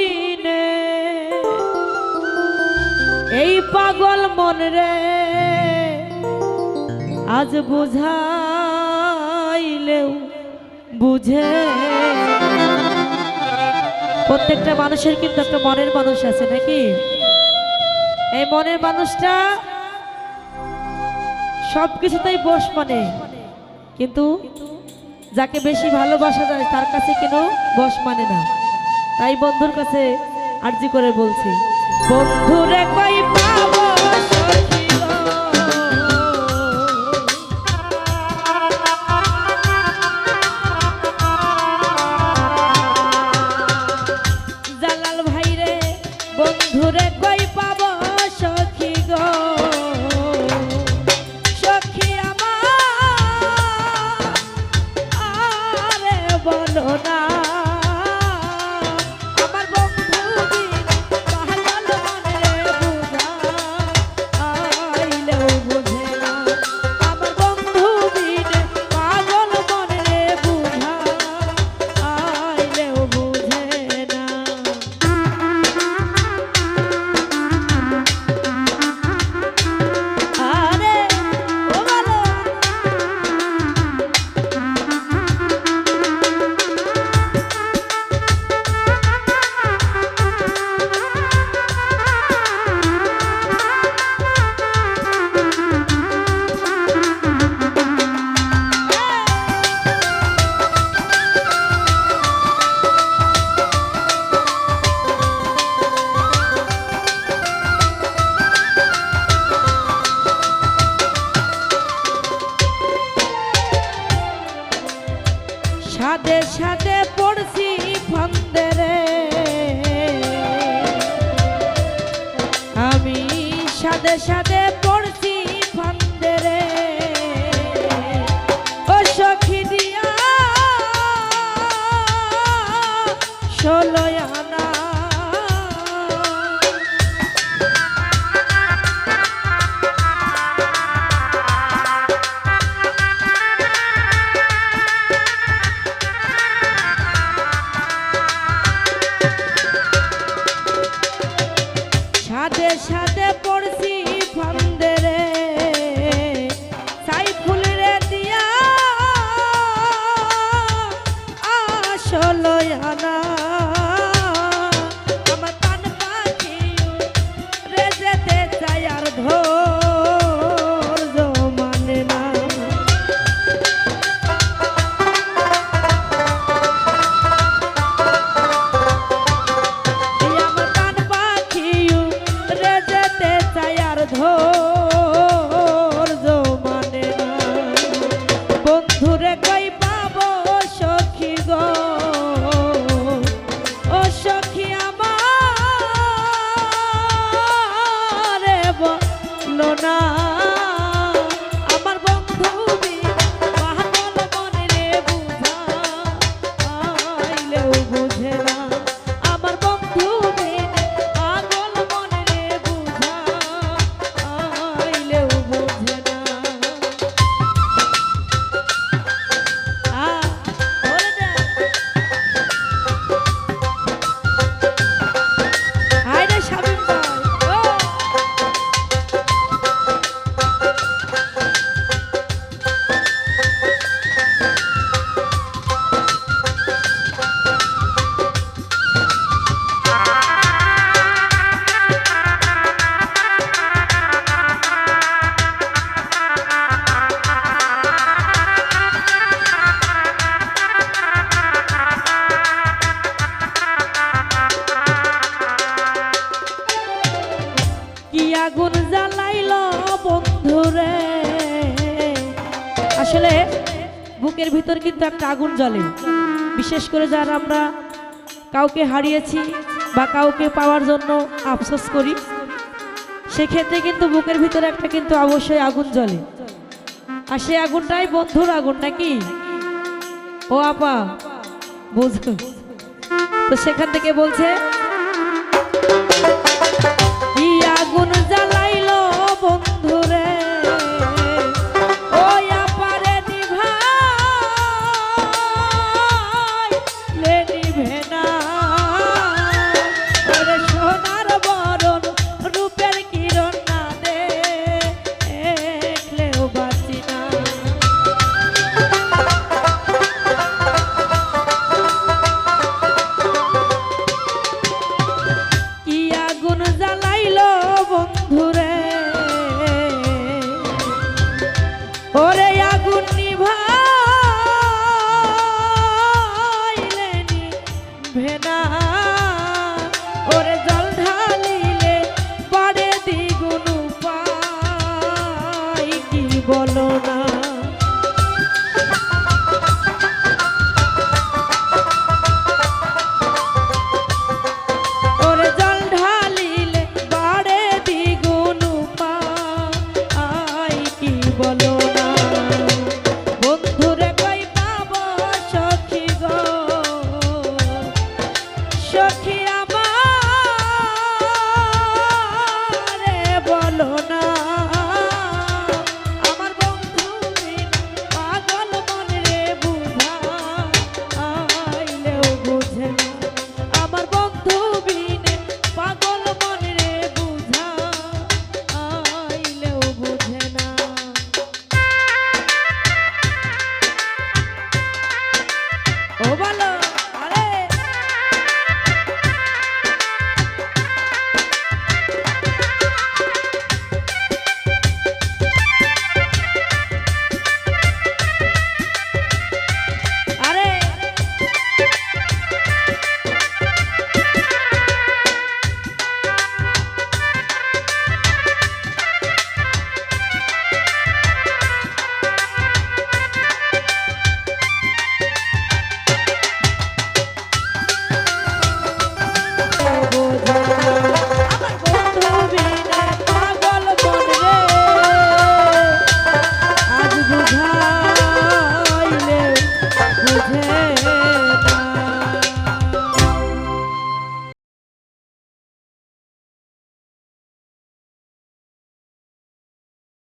বিনে এই পাগল মন রে আজ বুঝাইলেও বুঝে। প্রত্যেকটা মানুষের কিন্তু একটা মনের মানুষ আছে, নাকি? এই মনের মানুষটা সব কিছুতেই বস মানে। কিন্তু যাকে বেশি ভালোবাসা যায় তার কাছে কেন বস মানে না? তাই বন্ধুর কাছে আরজি করে বলছি বন্ধুরে কই পাবো সখী সাদে সাদে পড়ছি ফন্দরে আমি সাদে সাদে বলো না। বুকের ভিতর কিন্তু একটা আগুন জ্বলে। বিশেষ করে যারা আমরা কাউকে হারিয়েছি বা কাউকে পাওয়ার জন্য আফসোস করি, সেক্ষেত্রে কিন্তু বুকের ভিতরে একটা কিন্তু অবশ্যই আগুন জ্বলে। আর সেই আগুনটাই বন্ধুর আগুন নাকি? ও আপা বুঝ তো সেখান থেকে বলছে আগুন জ্বালা